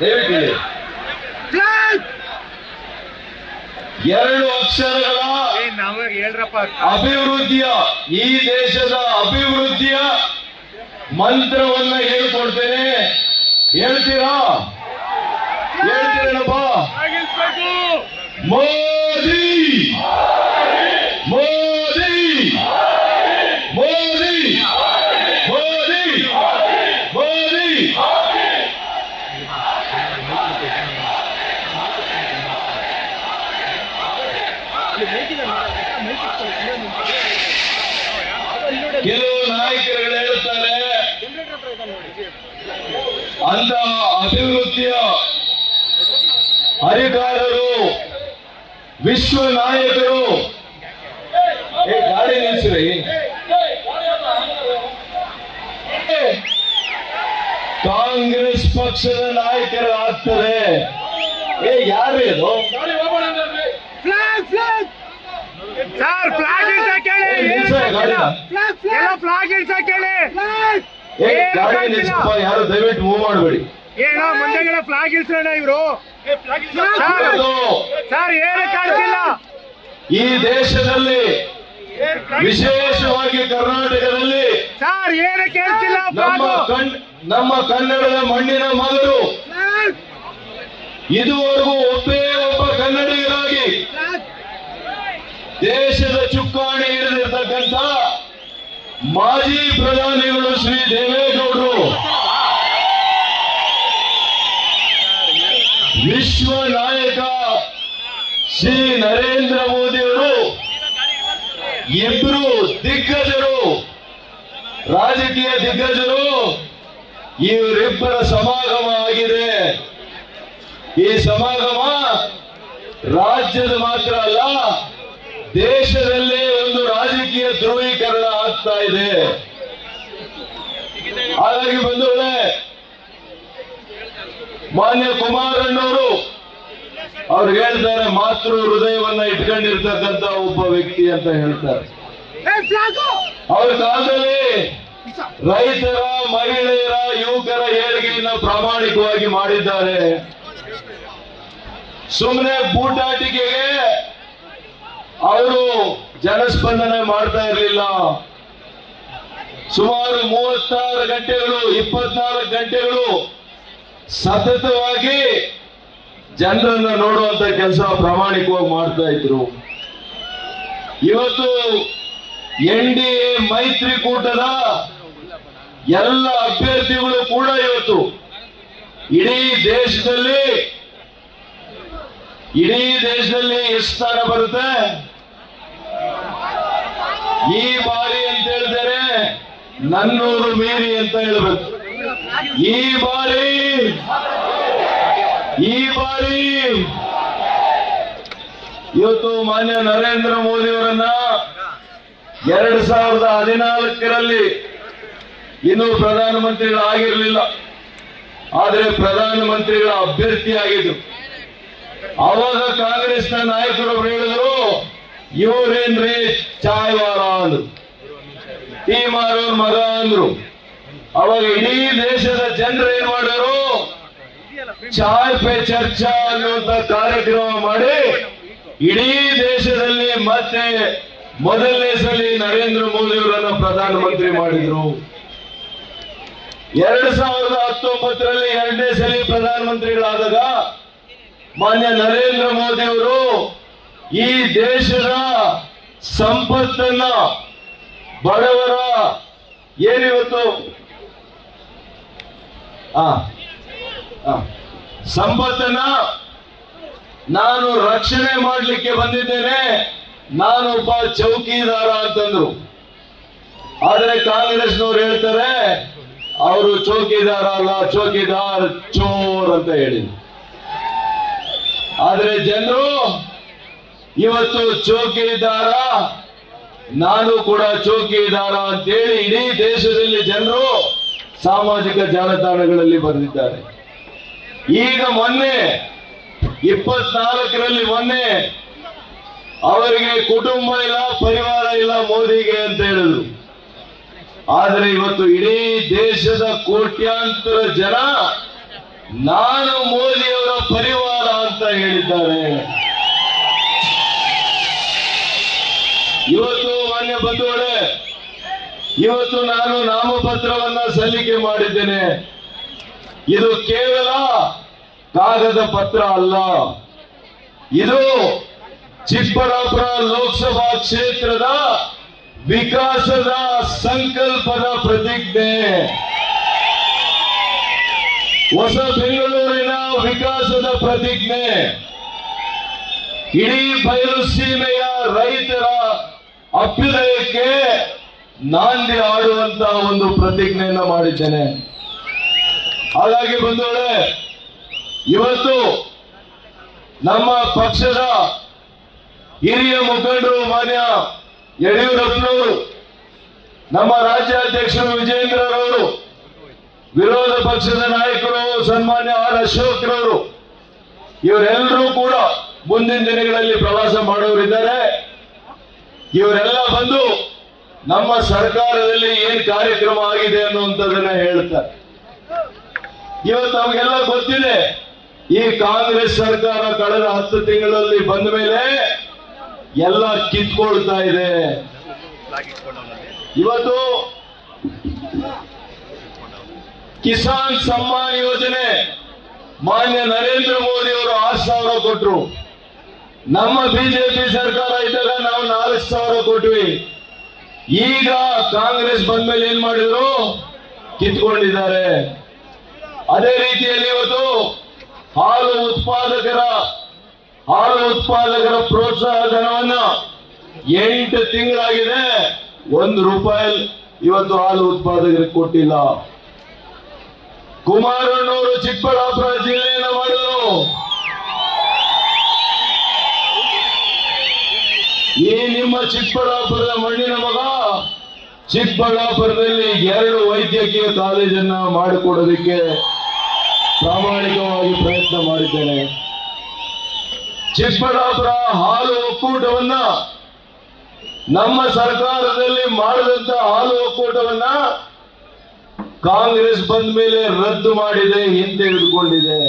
ಇಳಿ ಎರಡು ಅಕ್ಷರಗಳ ನಮಗೆ ಹೇಳ್ರಪ್ಪ. ಅಭಿವೃದ್ಧಿಯ ಈ ದೇಶದ ಅಭಿವೃದ್ಧಿಯ ಮಂತ್ರವನ್ನ ಹೇಳ್ಕೊಡ್ತೇನೆ. ಹೇಳ್ತೀರಾ? ಹೇಳ್ತೀರೇನಪ್ಪ ಮೋದಿ ಮೋದಿ ಮೋದಿ ಮೋದಿ ಮೋದಿ ಕೆಲವು ನಾಯಕರುಗಳು ಹೇಳ್ತಾರೆ ಅಂತ ಅಭಿವೃದ್ಧಿಯ ಅಧಿಕಾರರು ವಿಶ್ವ ನಾಯಕರು. ಗಾಡಿ ನಿಲ್ಸ್ರಿ ಕಾಂಗ್ರೆಸ್ ಪಕ್ಷದ ನಾಯಕರು ಆಗ್ತಾರೆ ಏ, ಯಾರು ಇದು? ಸರ್ ಫ್ಲಾಗ್ ಇಳ್ಸ ಕೇಳಿ. ಎಲ್ಲ ಫ್ಲಾಗ್ ಇಳ್ಸ ಕೇಳಿ. ಏ ಗಾಡಿ ನಿಲ್ಸಪ್ಪ ಯಾರು ದಯವಿಟ್ಟು ಮೂವ್ ಮಾಡಬೇಡಿ. ಏನೋ ಮುಂದೆಗಡೆ ಫ್ಲಾಗ್ ಇಳ್ಸೋಣ ಇವ್ರು. ಸರ್ ಏನು ಕಾಣಿಸಿಲ್ಲ ಈ ದೇಶದಲ್ಲಿ ವಿಶೇಷವಾಗಿ ಕರ್ನಾಟಕದಲ್ಲಿ ಸರ್ ಏನು ಕೇಳ್ತಿಲ್ಲ ನಮ್ಮ ಕಣ್ ನಮ್ಮ ಕನ್ನಡದ ಮಣ್ಣಿನ ಮಗಳು ಇದುವರೆಗೂ ಒಬ್ಬೇ ಒಬ್ಬ ಕನ್ನಡಿಗರಾಗಿ ದೇಶದ ಚುಕ್ಕಾಣಿ ಹಿಡಿದಿರ್ತಕ್ಕಂಥ ಮಾಜಿ ಪ್ರಧಾನಿಗಳು ಶ್ರೀ ದೇವೇಗೌಡರು. ವಿಶ್ವ ನಾಯಕ ಶ್ರೀ ನರೇಂದ್ರ ಮೋದಿಯವರು ಇಬ್ರು ದಿಗ್ಗಜರು, ರಾಜಕೀಯ ದಿಗ್ಗಜರು ಇವರಿಬ್ಬರ ಸಮಾಗಮ ಆಗಿದೆ. ಈ ಸಮಾಗಮ ರಾಜ್ಯದ ಮಾತ್ರ ಅಲ್ಲ ದೇಶದಲ್ಲೇ ಒಂದು ರಾಜಕೀಯ ಧ್ರುವೀಕರಣ ಆಗ್ತಾ ಇದೆ. ಹಾಗಾಗಿ ಬಂಧುಗಳೇ ಮಾನ್ಯ ಕುಮಾರಣ್ಣವರು ಅವ್ರು ಹೇಳ್ತಾರೆ ಮಾತೃ ಹೃದಯವನ್ನ ಇಟ್ಕೊಂಡಿರ್ತಕ್ಕಂತ ಒಬ್ಬ ವ್ಯಕ್ತಿ ಅಂತ ಹೇಳ್ತಾರೆ. ಅವ್ರ ಕಾಲದಲ್ಲಿ ರೈತರ ಮಹಿಳೆಯರ ಯುವಕರ ಏಳಿಗೆಯನ್ನ ಪ್ರಾಮಾಣಿಕವಾಗಿ ಮಾಡಿದ್ದಾರೆ. ಸುಮ್ಮನೆ ಬೂಟಾಟಿಕೆಗೆ ಅವರು ಜನಸ್ಪಂದನೆ ಮಾಡ್ತಾ ಇರಲಿಲ್ಲ. ಸುಮಾರು ಮೂವತ್ತಾರು ಗಂಟೆಗಳು, ಇಪ್ಪತ್ನಾಲ್ಕು ಗಂಟೆಗಳು ಸತತವಾಗಿ ಜನರನ್ನ ನೋಡುವಂತ ಕೆಲಸ ಪ್ರಾಮಾಣಿಕವಾಗಿ ಮಾಡ್ತಾ ಇದ್ರು. ಇವತ್ತು ಎನ್ ಡಿ ಎ ಮೈತ್ರಿಕೂಟದ ಎಲ್ಲ ಅಭ್ಯರ್ಥಿಗಳು ಕೂಡ ಇವತ್ತು ಇಡೀ ದೇಶದಲ್ಲಿ ಇಡೀ ದೇಶದಲ್ಲಿ ಎಷ್ಟು ಸ್ಥಾನ ಬರುತ್ತೆ? ಈ ಬಾರಿ ಅಂತ ಹೇಳಿದರೆ ನನ್ನೂರು ಮೀರಿ ಅಂತ ಹೇಳಬೇಕು. ಈ ಬಾರಿ ಈ ಬಾರಿ ಇವತ್ತು ಮಾನ್ಯ ನರೇಂದ್ರ ಮೋದಿ ಅವರನ್ನ ಎರಡ್ ಸಾವಿರದ ಹದಿನಾಲ್ಕರಲ್ಲಿ ಇನ್ನೂ ಪ್ರಧಾನಮಂತ್ರಿಗಳಾಗಿರಲಿಲ್ಲ ಆದರೆ ಪ್ರಧಾನಮಂತ್ರಿಗಳ ಅಭ್ಯರ್ಥಿ ಆಗಿದ್ರು ಅವಾಗ ಕಾಂಗ್ರೆಸ್ನ ನಾಯಕರು ಹೇಳಿದ್ರು ಇವರೇನ್ರಿ ಚಾಯ್ವಾರ ಅಂದ್ರು. ಟೀ ಮಾರೋರ್ ಮಗ ಅಂದ್ರು. ಅವಾಗ ಇಡೀ ದೇಶದ ಜನರು ಏನ್ ಮಾಡೋರು ಚಾಯ್ ಪೇ ಚರ್ಚಾ ಅನ್ನುವಂತ ಕಾರ್ಯಕ್ರಮ ಮಾಡಿ ಇಡೀ ದೇಶದಲ್ಲಿ ಮತ್ತೆ ಮೊದಲನೇ ಸಲ ನರೇಂದ್ರ ಮೋದಿ ಅವರನ್ನ ಪ್ರಧಾನಮಂತ್ರಿ ಮಾಡಿದ್ರು. ಎರಡ್ ಸಾವಿರದ ಹತ್ತೊಂಬತ್ತರಲ್ಲಿ ಎರಡನೇ ಸಲ ಪ್ರಧಾನಮಂತ್ರಿಗಳಾದಾಗ ಮಾನ್ಯ ನರೇಂದ್ರ ಮೋದಿ ಅವರು ಈ ದೇಶದ ಸಂಪತ್ತನ್ನ ಬಡವರ ಏನಿವತ್ತು ಸಂಪತ್ತನ್ನ ನಾನು ರಕ್ಷಣೆ ಮಾಡಲಿಕ್ಕೆ ಬಂದಿದ್ದೇನೆ. ನಾನೊಬ್ಬ ಚೌಕಿದಾರ ಅಂತಂದ್ರು. ಆದ್ರೆ ಕಾಂಗ್ರೆಸ್ನವ್ರು ಹೇಳ್ತಾರೆ, ಅವರು ಚೌಕಿದಾರ ಅಲ್ಲ, ಚೌಕಿದಾರ್ ಚೋರ್ ಅಂತ ಹೇಳಿದ್ರು. ಆದ್ರೆ ಜನರು ಇವತ್ತು ಚೌಕಿದಾರ ನಾನು ಕೂಡ ಚೌಕಿದಾರ ಅಂತೇಳಿ ಇಡೀ ದೇಶದಲ್ಲಿ ಜನರು ಸಾಮಾಜಿಕ ಜಾಲತಾಣಗಳಲ್ಲಿ ಬರೆದಿದ್ದಾರೆ. ಈಗ ಮೊನ್ನೆ, ಇಪ್ಪತ್ನಾಲ್ಕರಲ್ಲಿ ಮೊನ್ನೆ, ಅವರಿಗೆ ಕುಟುಂಬ ಇಲ್ಲ, ಪರಿವಾರ ಇಲ್ಲ ಮೋದಿಗೆ ಅಂತ ಹೇಳಿದ್ರು. ಆದರೆ ಇವತ್ತು ಇಡೀ ದೇಶದ ಕೋಟ್ಯಾಂತರ ಜನ ನಾನು ಮೋದಿಯವರ ಪರಿವಾರ ಅಂತ ಹೇಳಿದ್ದಾರೆ. ಇವತ್ತು ಮಾನ್ಯ ಬಂಧುಗಳೇ, ಇವತ್ತು ನಾನು ನಾಮಪತ್ರವನ್ನ ಸಲ್ಲಿಕೆ ಮಾಡಿದ್ದೇನೆ. ಇದು ಕೇವಲ ಕಾಗದ ಪತ್ರ ಅಲ್ಲ. ಇದು ಚಿಕ್ಕಬಳ್ಳಾಪುರ ಲೋಕಸಭಾ ಕ್ಷೇತ್ರದ ವಿಕಾಸದ ಸಂಕಲ್ಪದ ಪ್ರತಿಜ್ಞೆ. ಹೊಸ ಬೆಂಗಳೂರಿನ ವಿಕಾಸದ ಪ್ರತಿಜ್ಞೆ. ಇಡೀ ಬಯಲು ಸೀಮೆಯ ರೈತರ ಅಭ್ಯುದಯಕ್ಕೆ ನಾಂದಿ ಆಡುವಂತ ಒಂದು ಪ್ರತಿಜ್ಞೆಯನ್ನ ಮಾಡಿದ್ದೇನೆ. ಹಾಗಾಗಿ ಬಂದೋಳೆ ಇವತ್ತು ನಮ್ಮ ಪಕ್ಷದ ಹಿರಿಯ ಮುಖಂಡರು ಮಾನ್ಯ ಯಡಿಯೂರಪ್ಪನವರು, ನಮ್ಮ ರಾಜ್ಯಾಧ್ಯಕ್ಷರು ವಿಜೇಂದ್ರರವರು ವಿರೋಧ ಪಕ್ಷದ ನಾಯಕರು, ಸನ್ಮಾನ್ಯ ಆರ್ ಅಶೋಕ್ರವರು, ಇವರೆಲ್ಲರೂ ಕೂಡ ಮುಂದಿನ ದಿನಗಳಲ್ಲಿ ಪ್ರವಾಸ ಮಾಡೋರಿದ್ದಾರೆ. ಇವರೆಲ್ಲ ಬಂದು ನಮ್ಮ ಸರ್ಕಾರದಲ್ಲಿ ಏನ್ ಕಾರ್ಯಕ್ರಮ ಆಗಿದೆ ಅನ್ನುವಂಥದ್ದನ್ನ ಹೇಳ್ತಾರೆ. ಇವತ್ತು ನಮಗೆಲ್ಲ ಗೊತ್ತಿದೆ, ಈ ಕಾಂಗ್ರೆಸ್ ಸರ್ಕಾರ ಕಳೆದ ಹತ್ತು ತಿಂಗಳಲ್ಲಿ ಬಂದ ಮೇಲೆ ಎಲ್ಲ ಕಿತ್ಕೊಳ್ತಾ ಇದೆ. ಇವತ್ತು ಕಿಸಾನ್ ಸಮ್ಮಾನ್ ಯೋಜನೆ ಮಾನ್ಯ ನರೇಂದ್ರ ಮೋದಿ ಅವರು ಆರು ಸಾವಿರ ಕೊಟ್ರು. ನಮ್ಮ ಬಿಜೆಪಿ ಸರ್ಕಾರ ಇದ್ದಾಗ ನಾವು ನಾಲ್ಕು ಸಾವಿರ ಕೊಟ್ವಿ. ಈಗ ಕಾಂಗ್ರೆಸ್ ಬಂದ್ಮೇಲೆ ಏನ್ ಮಾಡಿದ್ರು? ಕಿತ್ಕೊಂಡಿದ್ದಾರೆ. ಅದೇ ರೀತಿಯಲ್ಲಿ ಇವತ್ತು ಹಾಲು ಉತ್ಪಾದಕರ ಹಾಲು ಉತ್ಪಾದಕರ ಪ್ರೋತ್ಸಾಹ ಧನವನ್ನ ಎಂಟು ತಿಂಗಳಾಗಿದೆ. ಒಂದು ರೂಪಾಯಿ ಇವತ್ತು ಹಾಲು ಉತ್ಪಾದಕರಿಗೆ ಕೊಟ್ಟಿಲ್ಲ. ಕುಮಾರಣ್ಣವರು ಚಿಕ್ಕಬಳ್ಳಾಪುರ ಚಿಕ್ಕಬಳ್ಳಾಪುರದ ಮಣ್ಣಿನ ಮಗ. ಚಿಕ್ಕಬಳ್ಳಾಪುರದಲ್ಲಿ ಎರಡು ವೈದ್ಯಕೀಯ ಕಾಲೇಜನ್ನ ಮಾಡಿಕೊಡೋದಕ್ಕೆ ಪ್ರಾಮಾಣಿಕವಾಗಿ ಪ್ರಯತ್ನ ಮಾಡಿದ್ದೇನೆ. ಚಿಕ್ಕಬಳ್ಳಾಪುರ ಹಾಲು ಒಕ್ಕೂಟವನ್ನ ನಮ್ಮ ಸರ್ಕಾರದಲ್ಲಿ ಮಾಡಿದಂತ ಹಾಲು ಒಕ್ಕೂಟವನ್ನ ಕಾಂಗ್ರೆಸ್ ಬಂದ ಮೇಲೆ ರದ್ದು ಮಾಡಿದೆ, ಹಿಂತೆಗೆದುಕೊಂಡಿದೆ.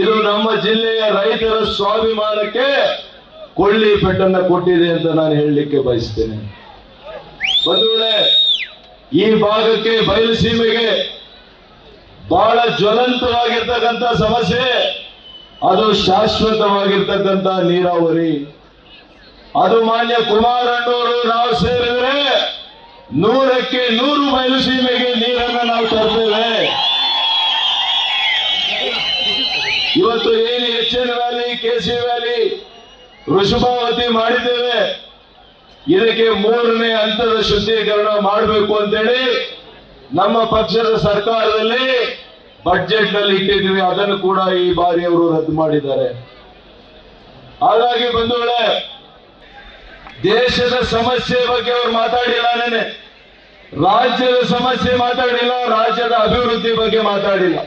ಇದು ನಮ್ಮ ಜಿಲ್ಲೆಯ ರೈತರ ಸ್ವಾಭಿಮಾನಕ್ಕೆ ಕೊಳ್ಳಿ ಪೆಟ್ಟನ್ನ ಕೊಟ್ಟಿದೆ ಅಂತ ನಾನು ಹೇಳಲಿಕ್ಕೆ ಬಯಸ್ತೇನೆ. ಬಂಧುಗಳೇ, ಈ ಭಾಗಕ್ಕೆ ಬಯಲು ಸೀಮೆಗೆ ಬಹಳ ಜ್ವಲಂತವಾಗಿರ್ತಕ್ಕಂಥ ಸಮಸ್ಯೆ, ಅದು ಶಾಶ್ವತವಾಗಿರ್ತಕ್ಕಂಥ ನೀರಾವರಿ. ಅದು ಮಾನ್ಯ ಕುಮಾರಣ್ಣವರು ನಾವು ಸೇರಿದ್ರೆ ನೂರಕ್ಕೆ ನೂರು ಬಯಲು ಸೀಮೆಗೆ ನೀರನ್ನ ನಾವು ತರ್ತೇವೆ. ಇವತ್ತು ಏನು H N valley, K C valley Vrishabhavathi ಮಾಡಿದ್ದೇವೆ. ಇದಕ್ಕೆ ಮೂರನೇ ಹಂತದ ಶುದ್ಧೀಕರಣ ಮಾಡಬೇಕು ಅಂತೇಳಿ ನಮ್ಮ ಪಕ್ಷದ ಸರ್ಕಾರದಲ್ಲಿ ಬಜೆಟ್ನಲ್ಲಿ ಇಟ್ಟಿದ್ದೀವಿ. ಅದನ್ನು ಕೂಡ ಈ ಬಾರಿ ಅವರು ರದ್ದು ಮಾಡಿದ್ದಾರೆ. ಹಾಗಾಗಿ ಬಂಧುಗಳೇ, ದೇಶದ ಸಮಸ್ಯೆ ಬಗ್ಗೆ ಅವರು ಮಾತಾಡಿಲ್ಲ ನೆನೆ ರಾಜ್ಯದ ಸಮಸ್ಯೆ ಮಾತಾಡಿಲ್ಲ, ರಾಜ್ಯದ ಅಭಿವೃದ್ಧಿ ಬಗ್ಗೆ ಮಾತಾಡಿಲ್ಲ.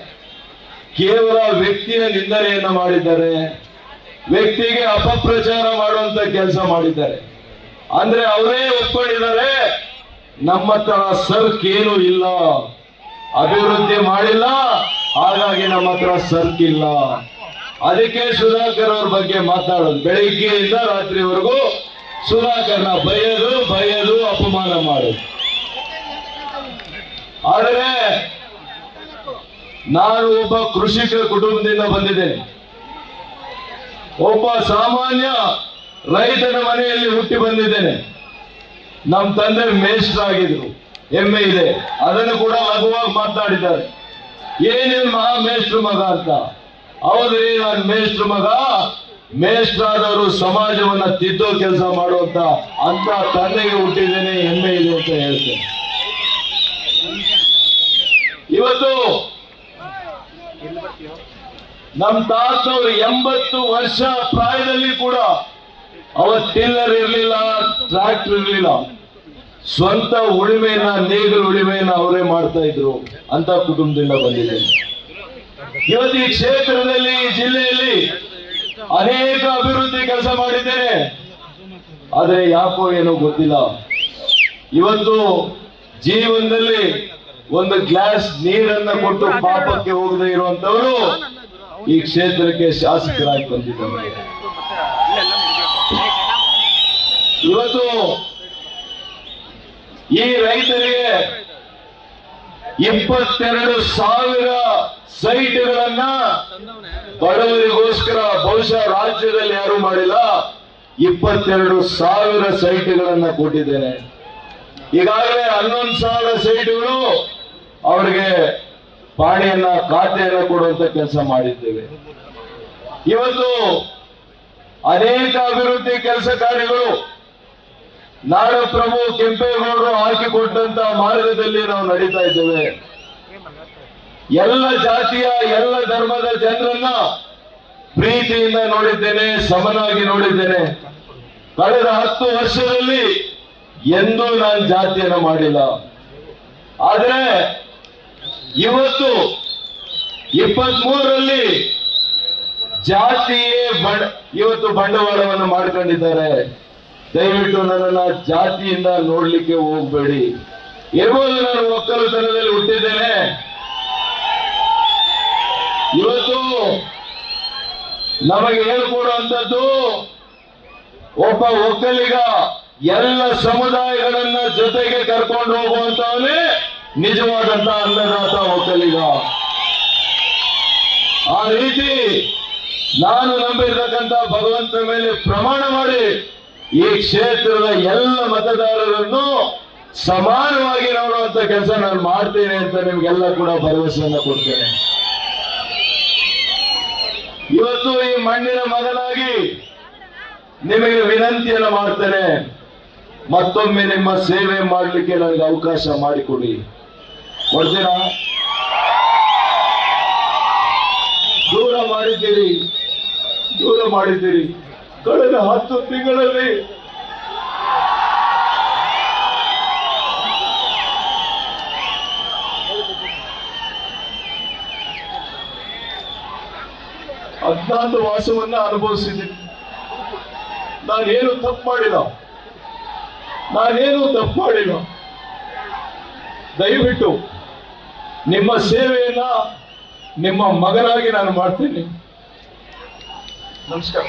ಕೇವಲ ವ್ಯಕ್ತಿಯ ನಿಂದನೆಯನ್ನು ಮಾಡಿದ್ದಾರೆ. ವ್ಯಕ್ತಿಗೆ ಅಪಪ್ರಚಾರ ಮಾಡುವಂತ ಕೆಲಸ ಮಾಡಿದ್ದಾರೆ. ಅಂದ್ರೆ ಅವರೇ ಒಪ್ಕೊಂಡಿದ್ದಾರೆ, ನಮ್ಮ ಹತ್ರ ಸರ್ಕ್ ಏನು ಇಲ್ಲ, ಅಭಿವೃದ್ಧಿ ಮಾಡಿಲ್ಲ, ಹಾಗಾಗಿ ನಮ್ಮ ಹತ್ರ ಸರ್ಕ್ ಇಲ್ಲ. ಅದಕ್ಕೆ ಸುಧಾಕರ್ ಅವ್ರ ಬಗ್ಗೆ ಮಾತಾಡೋದು. ಬೆಳಿಗ್ಗೆಯಿಂದ ರಾತ್ರಿವರೆಗೂ ಸುಧಾಕರ್ನ ಭಯದು ಭಯದು ಅಪಮಾನ ಮಾಡೋದು. ಆದರೆ ನಾನು ಒಬ್ಬ ಕೃಷಿಕ ಕುಟುಂಬದಿಂದ ಬಂದಿದ್ದೇನೆ. ಒಬ್ಬ ಸಾಮಾನ್ಯ ರೈತನ ಮನೆಯಲ್ಲಿ ಹುಟ್ಟಿ ಬಂದಿದ್ದೇನೆ. ನಮ್ಮ ತಂದೆ ಮೇಷ್ಟ್ರ ಆಗಿದ್ರು ಹೆಮ್ಮೆ ಇದೆ. ಅದನ್ನು ಕೂಡ ಲಘುವಾಗಿ ಮಾತಾಡಿದ್ದಾರೆ. ಏನೇನು ಮಹಾ ಮೇಷ್ಟ್ರ ಮಗ ಅಂತ? ಹೌದ್ರಿ, ನಾನು ಮೇಷ್ಟ್ರ ಮಗ. ಮೇಷ್ಟ್ರಾದವರು ಸಮಾಜವನ್ನ ತಿದ್ದೋ ಕೆಲಸ ಮಾಡುವಂತ ಅಂತ ತಂದೆಗೆ ಹುಟ್ಟಿದ್ದೇನೆ ಹೆಮ್ಮೆ ಇದೆ ಅಂತ ಹೇಳ್ತೇನೆ. ಇವತ್ತು ನಮ್ ತಾತವ್ರು ಎಂಬತ್ತು ವರ್ಷ ಪ್ರಾಯದಲ್ಲಿ ಕೂಡ ಅವತ್ತಿಲ್ಲರ್ ಇರ್ಲಿಲ್ಲ ಟ್ರಾಕ್ಟರ್ ಇರ್ಲಿಲ್ಲ. ಸ್ವಂತ ಉಳಿಮೆಯನ್ನ, ನೇಗಿಲು ಉಳಿಮೆಯನ್ನ ಅವರೇ ಮಾಡ್ತಾ ಇದ್ರು ಅಂತ ಕುಟುಂಬದಿಂದ ಬಂದಿದೆ ಇವತ್ತು ಈ ಕ್ಷೇತ್ರದಲ್ಲಿ, ಈ ಜಿಲ್ಲೆಯಲ್ಲಿ ಅನೇಕ ಅಭಿವೃದ್ಧಿ ಕೆಲಸ ಮಾಡಿದ್ದೇನೆ. ಆದ್ರೆ ಯಾಕೋ ಏನೋ ಗೊತ್ತಿಲ್ಲ. ಇವತ್ತು ಜೀವನದಲ್ಲಿ ಒಂದು ಗ್ಲಾಸ್ ನೀರನ್ನ ಕೊಟ್ಟು ಪಾಪಕ್ಕೆ ಹೋಗದೆ ಇರುವಂತವರು ಈ ಕ್ಷೇತ್ರಕ್ಕೆ ಶಾಸಕರಾಗಿ ಬಂದಿದ್ದಾರೆ. ಇವತ್ತು ಈ ರೈತರಿಗೆ ಇಪ್ಪತ್ತೆರಡು ಸಾವಿರ ಸೈಟ್ಗಳನ್ನ ಬಡವರಿಗೋಸ್ಕರ ಬಹುಶಃ ರಾಜ್ಯದಲ್ಲಿ ಯಾರು ಮಾಡಿಲ್ಲ. ಇಪ್ಪತ್ತೆರಡು ಸಾವಿರ ಸೈಟ್ಗಳನ್ನ ಕೊಟ್ಟಿದ್ದೇನೆ. ಈಗಾಗಲೇ ಹನ್ನೊಂದು ಸಾವಿರ ಸೈಟ್ಗಳು ಅವರಿಗೆ ಪಾಣಿಯನ್ನ, ಖಾತೆಯನ್ನು ಕೊಡುವಂತ ಕೆಲಸ ಮಾಡಿದ್ದೇವೆ. ಇವತ್ತು ಅನೇಕ ಅಭಿವೃದ್ಧಿ ಕೆಲಸ ಕಾರ್ಯಗಳು ನಾಡಪ್ರಭು ಕೆಂಪೇಗೌಡರು ಹಾಕಿಕೊಟ್ಟಂತ ಮಾರ್ಗದಲ್ಲಿ ನಾವು ನಡೀತಾ ಇದ್ದೇವೆ. ಎಲ್ಲ ಜಾತಿಯ, ಎಲ್ಲ ಧರ್ಮದ ಜನರನ್ನ ಪ್ರೀತಿಯಿಂದ ನೋಡಿದ್ದೇನೆ, ಸಮನಾಗಿ ನೋಡಿದ್ದೇನೆ. ಕಳೆದ ಹತ್ತು ವರ್ಷದಲ್ಲಿ ಎಂದೂ ನಾನು ಜಾತಿಯನ್ನು ಮಾಡಿಲ್ಲ. ಆದ್ರೆ ಇವತ್ತು ಇಪ್ಪತ್ತ್ ಮೂರರಲ್ಲಿ ಜಾತಿಯೇ ಬಂಡ, ಇವತ್ತು ಬಂಡವಾಳವನ್ನು ಮಾಡ್ಕೊಂಡಿದ್ದಾರೆ. ದಯವಿಟ್ಟು ನನ್ನನ್ನ ಜಾತಿಯಿಂದ ನೋಡ್ಲಿಕ್ಕೆ ಹೋಗ್ಬೇಡಿ. ಇರ್ಬೋದು ನಾನು ಒಕ್ಕಲುತನದಲ್ಲಿ ಹುಟ್ಟಿದ್ದೇನೆ. ಇವತ್ತು ನಮಗೆ ಹೇಳ್ಕೊಡುವಂಥದ್ದು ಒಬ್ಬ ಒಕ್ಕಲಿಗ ಎಲ್ಲ ಸಮುದಾಯಗಳನ್ನ ಜೊತೆಗೆ ಕರ್ಕೊಂಡು ಹೋಗುವಂತವನೇ ನಿಜವಾದಂತ ಅನ್ನದಾತ ಒಕ್ಕಲಿಗ. ಆ ರೀತಿ ನಾನು ನಂಬಿರ್ತಕ್ಕಂಥ ಭಗವಂತ ಮೇಲೆ ಪ್ರಮಾಣ ಮಾಡಿ ಈ ಕ್ಷೇತ್ರದ ಎಲ್ಲ ಮತದಾರರನ್ನು ಸಮಾನವಾಗಿ ನೋಡುವಂತ ಕೆಲಸ ನಾನು ಮಾಡ್ತೇನೆ ಅಂತ ನಿಮ್ಗೆಲ್ಲ ಕೂಡ ಭರವಸೆಯನ್ನ ಕೊಡ್ತೇನೆ. ಇವತ್ತು ಈ ಮಣ್ಣಿನ ಮಗನಾಗಿ ನಿಮಗೆ ವಿನಂತಿಯನ್ನು ಮಾಡ್ತೇನೆ. ಮತ್ತೊಮ್ಮೆ ನಿಮ್ಮ ಸೇವೆ ಮಾಡಲಿಕ್ಕೆ ನನಗೆ ಅವಕಾಶ ಮಾಡಿಕೊಡಿ. ಕೊಡ್ತೀರಾ ದೂರ ಮಾಡಿದ್ದೀರಿ. ದೂರ ಮಾಡಿದ್ದೀರಿ. ಕಳೆದ ಹತ್ತು ತಿಂಗಳಲ್ಲಿ ಅಜ್ಞಾತ ವಾಸವನ್ನ ಅನುಭವಿಸಿದ್ದೀನಿ. ನಾನೇನು ತಪ್ಪು ಮಾಡಿಲ್ಲ. ನಾನೇನು ತಪ್ಪು ಮಾಡಿಲ್ಲ. ದಯವಿಟ್ಟು ನಿಮ್ಮ ಸೇವೆಯನ್ನ ನಿಮ್ಮ ಮಗನಾಗಿ ನಾನು ಮಾಡ್ತೀನಿ. ನಮಸ್ಕಾರ.